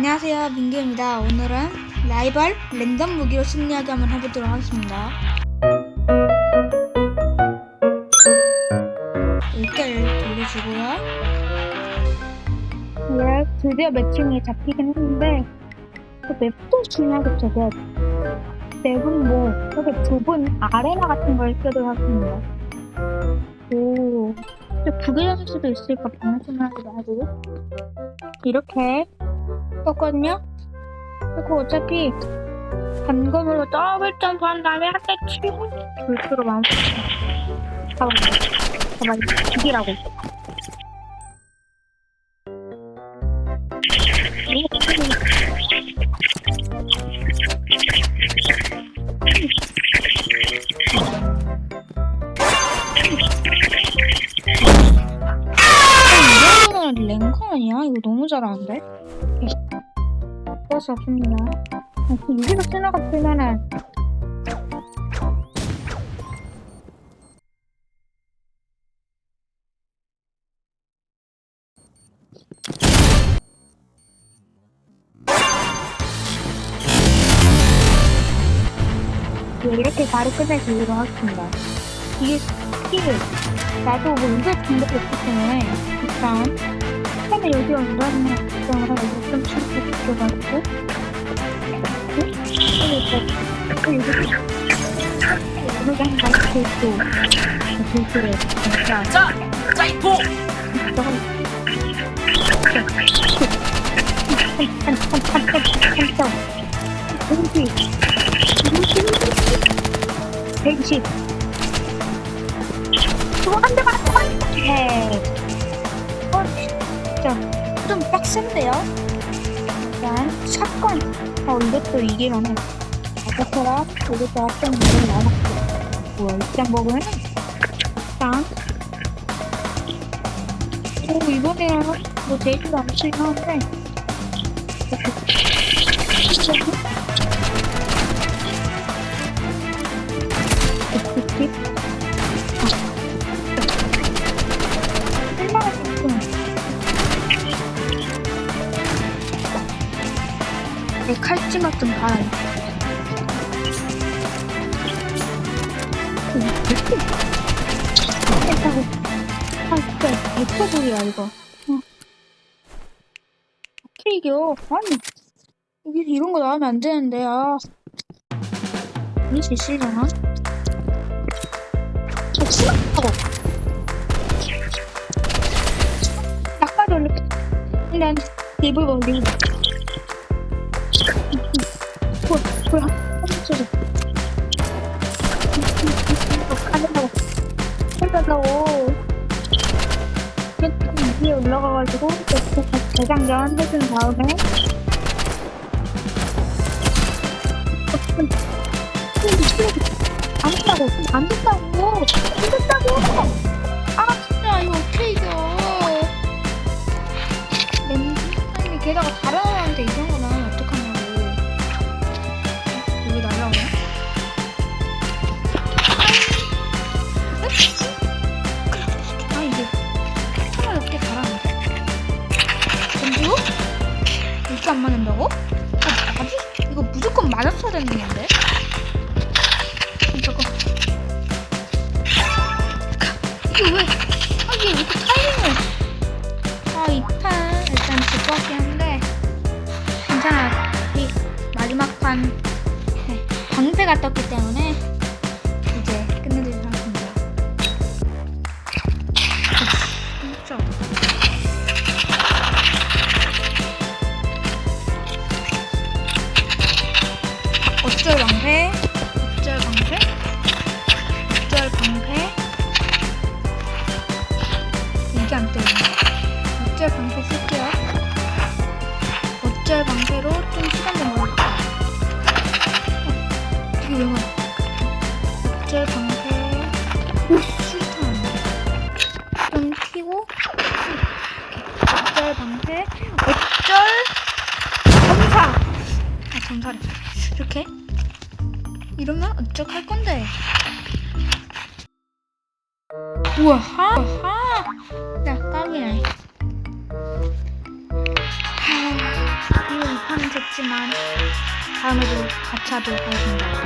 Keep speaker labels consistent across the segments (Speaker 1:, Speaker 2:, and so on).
Speaker 1: 안녕하세요. 민규입니다. 오늘은 라이벌 랜덤 무기로 승리하기 한번 해보도록 하겠습니다. 10개를 돌려주고요.
Speaker 2: 예, 드디어 매칭이 잡히긴 했는데 그 맵도 중요하겠죠, 맵. 맵은 뭐 이렇게 좁은 아레나 같은 걸 쓰도록 하겠습니다. 오, 좀 부기적일 수도 있으니까? 방심하기도 하고. 이렇게 썼 거든요. 그리고 어차피 단검으로 더블 점프한 다음에 한 대 치고 불수로 마음 잡아봐, 잡아, 죽이라고.
Speaker 1: 이 정도면 랭커 아니야? 이거 너무 잘하는데?
Speaker 2: 수 없습니다. 신화 같으면은 네, 이렇게 바로 끝내주기로 하겠습니다. 이게 스킬, 나도 뭐 이걸 준비를 했기 때문에 일단 처음에 여기 걱정을 하고 좀 치고 들어가지고 여기 한 가지 있고 글씨를 진짜
Speaker 3: 자, 짜이포!
Speaker 2: 백십 또한 대만 오
Speaker 1: 센데요?
Speaker 2: 일단 사건 어 이것도 이기만 해 아까처럼 이것도 합정 물을 나왔고 뭐야 입장 먹으면 일단 오 이번에는 뭐 데이트도 안 치긴 하는데 얼마나 내 칼찌가 좀 달아요. 했다고. 아, 진짜, 개토불이야, 이거. 어. 어떻게 이겨? 아니, 이게 이런 거 나오면 안 되는데, 아. 이 지시잖아? 저 치마하고. 아까도 이렇게, 일단, 입을 벌리고. 뭐야, 뭐야, 한번 쳐줘. 가는다고. 해달라고. 일단 위에 올라가가지고, 재장전 해준 다음에, 안 됐다고, 안 됐다고, 안 됐다고!
Speaker 1: 아 진짜 이거 어떻게 이겨 랜덤이 게다가 다른 안 맞는다고? 아, 맞을 이거 무조건 맞았어야 되는 건데 잠깐 이게 왜? 아 이게 왜 이렇게 타이밍을? 아이 판 일단 질것 같긴 한데 괜찮아. 이 마지막 판 네, 방패가 떴기 때문에 방패, 어쩔 방패, 어쩔 방패. 이게 안 뜨네. 어쩔 방패 쓸게요. 어쩔 방패로 좀 시간 좀 벌을게요. 어, 왜 말해? 어쩔 방패. 오, 술탄. 좀. 이렇게. 어쩔 방패. 어쩔 점사. 아, 점사래. 이렇게. 이러면 어떡할 건데? 우와하! 우와하! 낙각이네. 이거 2판 됐지만 다음에도 같이 하도록 하겠습니다.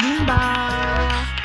Speaker 1: 민바!